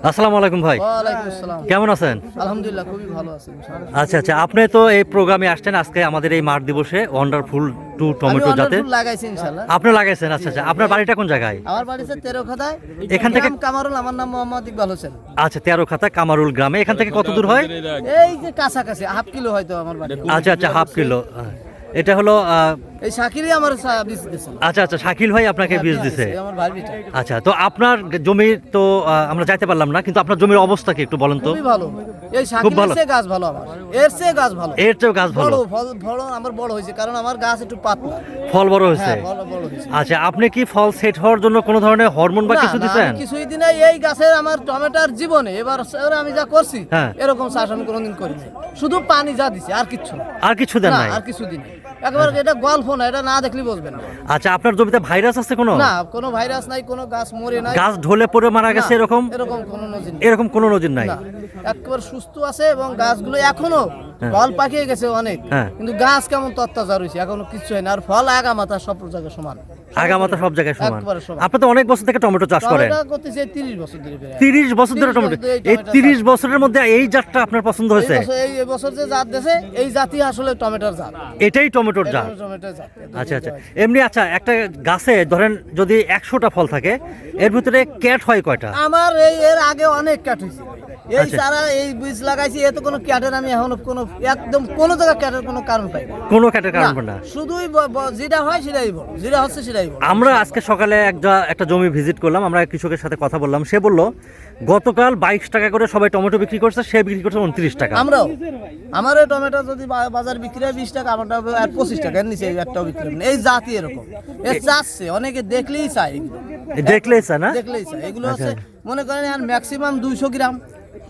আসসালামু আলাইকুম ভাই। কেমন আছেন? আলহামদুলিল্লাহ খুবই ভালো আছি ইনশাআল্লাহ। আচ্ছা আচ্ছা আপনি তো এই প্রোগ্রামে আসছেন আজকে আমাদের এই মাঠ দিবসে ওয়ান্ডারফুল টু টমেটো লাগাইছি ইনশাআল্লাহ। আপনি লাগাইছেন আচ্ছা আচ্ছা আপনার বাড়িটা কোন জায়গায়? আমার বাড়ি হচ্ছে এখান থেকে- কামারুল আমার নাম মোহাম্মদ ইকবাল হোসেন। আচ্ছা তেরো খাতা কামারুল গ্রামে। এখান থেকে কত দূর হয়? এই যে কাছাকাছি হাফ কিলো হয়তো আমার বাড়ি। আচ্ছা আচ্ছা হাফ কিলো এটা হলো এই শাকিরই আমার বীজ আচ্ছা আচ্ছা শাকিল ভাই আপনাকে বীজ দিছে। আমার ভাই বিটা আচ্ছা তো আপনার জমি তো আমরা যাইতে পারলাম না কিন্তু আপনার জমির অবস্থা কি একটু বলেন তো? খুবই ভালো। এই ভালো। চেয়ে গাছ ভালো আমার। এর চেয়ে গাছ ভালো। এর চেয়েও গাছ ভালো। ফল ফল আমার বড় হয়েছে কারণ আমার গাছ একটু পাতলা। ফল বড় হয়েছে। হ্যাঁ বড় বড় হয়েছে। আচ্ছা আপনি কি ফল সেট হওয়ার জন্য কোনো ধরনের হরমোন বা কিছু দিচ্ছেন কিছুই দিনে এই গাছের আমার টমেটোর জীবনে এবার আমি যা করছি হ্যাঁ। এরকম চাষ আমি কোনোদিন করিনি। শুধু পানি যা দিছি আর কিছু আর কিছু দেন না নাই? আর কিছু দিন একবার এটা গল্প না এটা না দেখলে বুঝবেন আচ্ছা আপনার জমিতে ভাইরাস আছে কোনো? না কোনো ভাইরাস নাই কোনো গাছ মরে নাই। গাছ ঢলে পড়ে মারা গেছে এরকম? এরকম কোনো নজির এরকম কোনো নজির নাই? একবার সুস্থ আছে এবং গাছগুলো এখনও ফল পাকিয়ে গেছে অনেক। হ্যাঁ। কিন্তু গাছ কেমন তত্তাজা রয়েছে এখনও কিছু হয় না। আর ফল আগা মাথা সব জায়গায় সমান। আগামাতা সব জায়গায় সমান। আপনি তো অনেক বছর থেকে টমেটো চাষ করেন। করতেছে তিরিশ বছর ধরে বছর ধরে টমেটো এই এই টমেটো তিরিশ বছরের মধ্যে এই জাতটা আপনার পছন্দ হয়েছে? এই বছর যে জাত দেশে এই জাতি আসলে টমেটোর জাত। এটাই টমেটোর জাত। আচ্ছা আচ্ছা। এমনি আচ্ছা একটা গাছে ধরেন যদি একশোটা ফল থাকে এর ভিতরে ক্যাট হয় কয়টা? আমার এই এর আগে অনেক ক্যাট হয়েছে। এই আচ্ছা। সারা এই বীজ লাগাইছি এত কোনো ক্যাটের আমি এখনও কোনো একদম কোনো জায়গায় ক্যাটের কোনো কারণ পাই কোনো ক্যাটের কারণ না শুধুই যেটা হয় সেটাই বড় যেটা হচ্ছে সেটাই বড় আমরা আজকে সকালে একটা একটা জমি ভিজিট করলাম আমরা কৃষকের সাথে কথা বললাম। সে বলল গতকাল বাইশ টাকা করে সবাই টমেটো বিক্রি করছে সে বিক্রি করছে উনত্রিশ টাকা। আমরাও। আমার এই টমেটো যদি বাজার বিক্রি হয় বিশ টাকা আমারটা হবে আর পঁচিশ টাকা নিচে একটাও বিক্রি এই জাতি এরকম। এ চাচ্ছে অনেকে দেখলেই চায় দেখলেই স্যার না? দেখলেই চায়। এগুলো আচ্ছা। হচ্ছে মনে করেন আর ম্যাক্সিমাম দুইশো গ্রাম।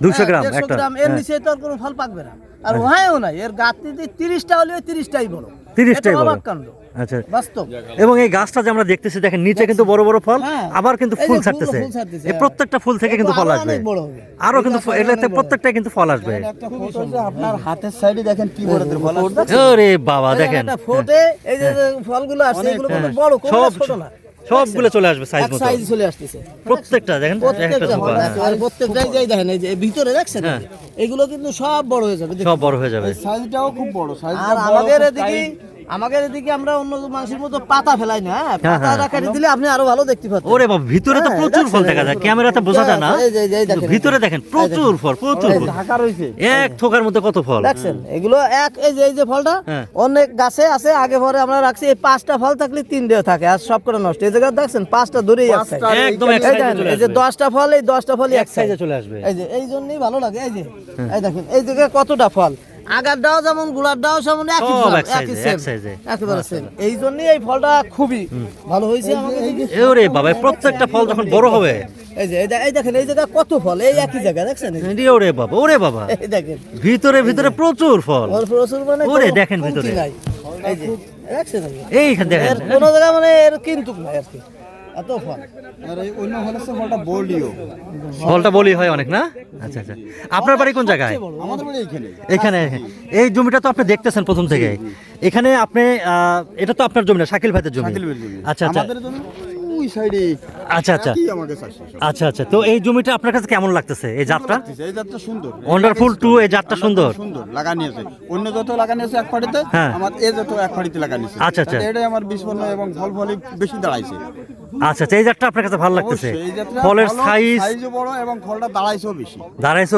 200 গ্রাম, দেড়শো একটা, গ্রাম এর হ্যাঁ। নিচে তো আর কোনো ফল পাকবে না। আর ওহায়ও নাই এর গাছটিতে তিরিশটা হলে তিরিশটাই বড় 30টাই এটা বড়। অবাক কাণ্ড আচ্ছা। বাস্তব। এবং এই গাছটা যে আমরা দেখতেছি দেখেন নিচে কিন্তু বড় বড় ফল হ্যাঁ। আবার কিন্তু ফুল ছাড়তেছে। এই হ্যাঁ। প্রত্যেকটা ফুল থেকে কিন্তু ফল আসবে। বড় আরও কিন্তু বড়। প্রত্যেকটা কিন্তু ফল আসবে। একটা ফটো যে আপনার হাতের সাইডে দেখেন কি বড় ফল আসছে। ওরে বাবা দেখেন একটা ফোটে এই যে ফলগুলো আসছে এগুলো কিন্তু বড় কোনো ছোট না। সবগুলো চলে আসবে সাইজ মতো। সাইজ চলে আসতেছে। প্রত্যেকটা দেখেন একটা প্রত্যেকটা। আছে, আর প্রত্যেকটাই যাই দেখেন এই যে ভিতরে দেখছেন? হ্যাঁ। এগুলো কিন্তু সব বড় হয়ে যাবে। সব বড় হয়ে যাবে। সাইজটাও খুব বড় সাইজ আর আমাদের এদিকে আমাদের এদিকে আমরা অন্য মানুষের মতো পাতা ফেলাই না হ্যাঁ? হ্যাঁ, পাতা হ্যাঁ। কেটে দিলে আপনি আরও ভালো দেখতে পাচ্ছেন ওরে বাবা ভিতরে তো প্রচুর ফল দেখা যায় ক্যামেরাতে বোঝা যায় না ভিতরে দেখেন প্রচুর ফল প্রচুর ফল। ঢাকা রয়েছে। এক থোকার মধ্যে কত ফল? দেখছেন এগুলো এক এই যে এই যে ফলটা। অনেক গাছে আছে আগে পরে আমরা রাখছি এই পাঁচটা ফল থাকলে তিনটে থাকে আর সব করে নষ্ট। এই জায়গায় দেখছেন পাঁচটা ধরেই এক size। একদম এক এই সাইজে এই যে আসবে। দশটা ফল এই দশটা ফলই এক সাইজে চলে আসবে। এই যে এই জন্যই ভালো লাগে এই যে এই দেখেন এই জায়গায় কতটা ফল। আগার ডাও যেমন গুড়ার ডাও যেমন একই সব একেবারে সেম এই জন্যই এই ফলটা খুবই ভালো হয়েছে। ওরে বাবা প্রত্যেকটা ফল যখন বড় হবে। এই যে এই দেখেন এই জায়গায় কত ফল এই একই জায়গায় দেখছেন? এই যে, এরে ওরে বাবা ওরে বাবা। এই দেখেন। ভিতরে ভিতরে প্রচুর ফল। ফল প্রচুর মানে ওরে দেখেন ভিতরে। এই যে দেখছেন? এই দেখেন। এর কোনো মানে এর কিন্তু নাই আর কি। এত ফল। আর অন্য হলে সে ফলটা বলিও ফলটা বলি হয় অনেক না? আচ্ছা আচ্ছা। আপনার বাড়ি কোন জায়গায়? আমাদের বাড়ি এইখানে এখানে এই জমিটা তো আপনি দেখতেছেন প্রথম থেকে এখানে আপনি আহ, এটা তো আপনার জমি না শাকিল ভাইদের জমি। আচ্ছা আচ্ছা। আমাদের জন্য ওই সাইডে আচ্ছা আচ্ছা। আচ্ছা আচ্ছা। তো এই জমিটা আপনার কাছে কেমন লাগতেছে এই জাতটা? এই জাতটা সুন্দর। ওয়ান্ডারফুল টু এই জাতটা সুন্দর। সুন্দর লাগানি আছে। অন্য যত লাগানি আছে এক ফাড়িতে হ্যাঁ। আমার এ যত এক ফাড়িতে লাগানি আছে। আচ্ছা, আচ্ছা। এটাই আমার বিস্পন্ন এবং ফল ফলই বেশি দাঁড়াইছে। আচ্ছা আচ্ছা এই জাতটা আপনার কাছে ভালো লাগতেছে। ফলের সাইজ বড় এবং ফলটা বেশি।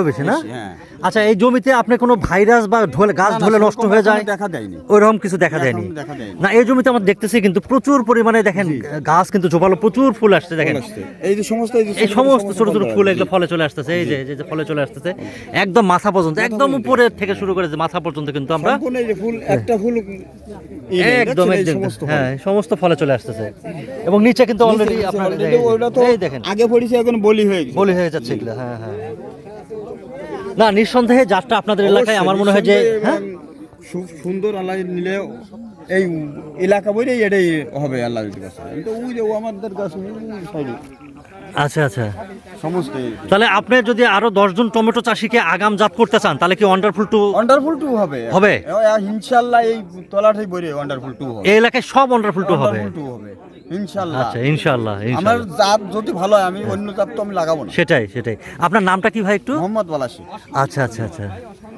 বেশি না? হ্যাঁ। আচ্ছা এই জমিতে আপনি কোনো ভাইরাস বা ঢলে গাছ ঢলে নষ্ট হয়ে যায়? দেখা দেয়নি। ওইরকম কিছু দেখা দেয়নি। না এই জমিতে আমরা দেখতেছি কিন্তু প্রচুর পরিমাণে দেখেন গাছ কিন্তু জোপালো প্রচুর ফুল আসছে দেখেন। এই যে সমস্ত এই সমস্ত ছোট ছোট ফুল। এগুলো ফলে চলে আসতেছে এই যে এই যে ফলে চলে আসতেছে। একদম মাথা পর্যন্ত একদম উপরে থেকে শুরু করে যে মাথা পর্যন্ত কিন্তু আমরা ফুল একটা ফুল একদম একদম হ্যাঁ সমস্ত ফলে চলে আসতেছে। এবং নিচে কিন্তু অলরেডি নিচে আপনার ওইটা তো আগে পড়েছে এখন বলি হয়ে গেছে। বলি হয়ে যাচ্ছে এগুলো হ্যাঁ হ্যাঁ। না নিঃসন্দেহে যারটা আপনাদের এলাকায় আমার মনে হয় যে হ্যাঁ? সুন্দর আল্লাহ নিলে এই এলাকা এটাই হবে আল্লাহ। কিন্তু ওই যে ও আমাদের সাইডে। আচ্ছা আচ্ছা। সমস্ত তাহলে আপনি যদি আরও দশজন টমেটো চাষিকে আগাম জাত করতে চান তাহলে কি ওয়ান্ডারফুল টু ওয়ান্ডারফুল টু হবে। হবে? ইনশাল্লাহ এই তলাটাই বইরে ওয়ান্ডারফুল টু হবে। এই এলাকায় সব ওয়ান্ডারফুল টু হবে। ওয়ান্ডারফুল টু হবে। ইনশাআল্লাহ আচ্ছা ইনশাআল্লাহ আমার জাত যদি ভালো হয় আমি অন্য জাত তো আমি লাগাবো না। সেটাই সেটাই। আপনার নামটা কি ভাই একটু? মোহাম্মদ আচ্ছা আচ্ছা আচ্ছা।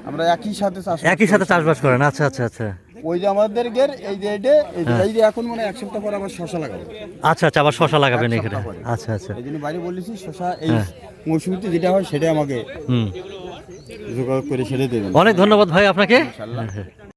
আমরা একই সাথে চাষ একই সাথে চাষবাস করেন। আচ্ছা আচ্ছা আচ্ছা। ওই যে আমাদের গের এই যে এইটা এই হ্যাঁ। যে- এখন মানে এক সপ্তাহ পরে আবার শশা লাগাবো। আচ্ছা আচ্ছা আবার শশা লাগাবেন এখানে। আচ্ছা আচ্ছা। এই জন্য বাইরে বলেছি শশা এই হ্যাঁ। মৌসুমিতে যেটা হয় সেটাই আমাকে হুম। যোগাযোগ করে দেবেন। অনেক ধন্যবাদ ভাই আপনাকে। ইনশাআল্লাহ। হ্যাঁ, হ্যাঁ।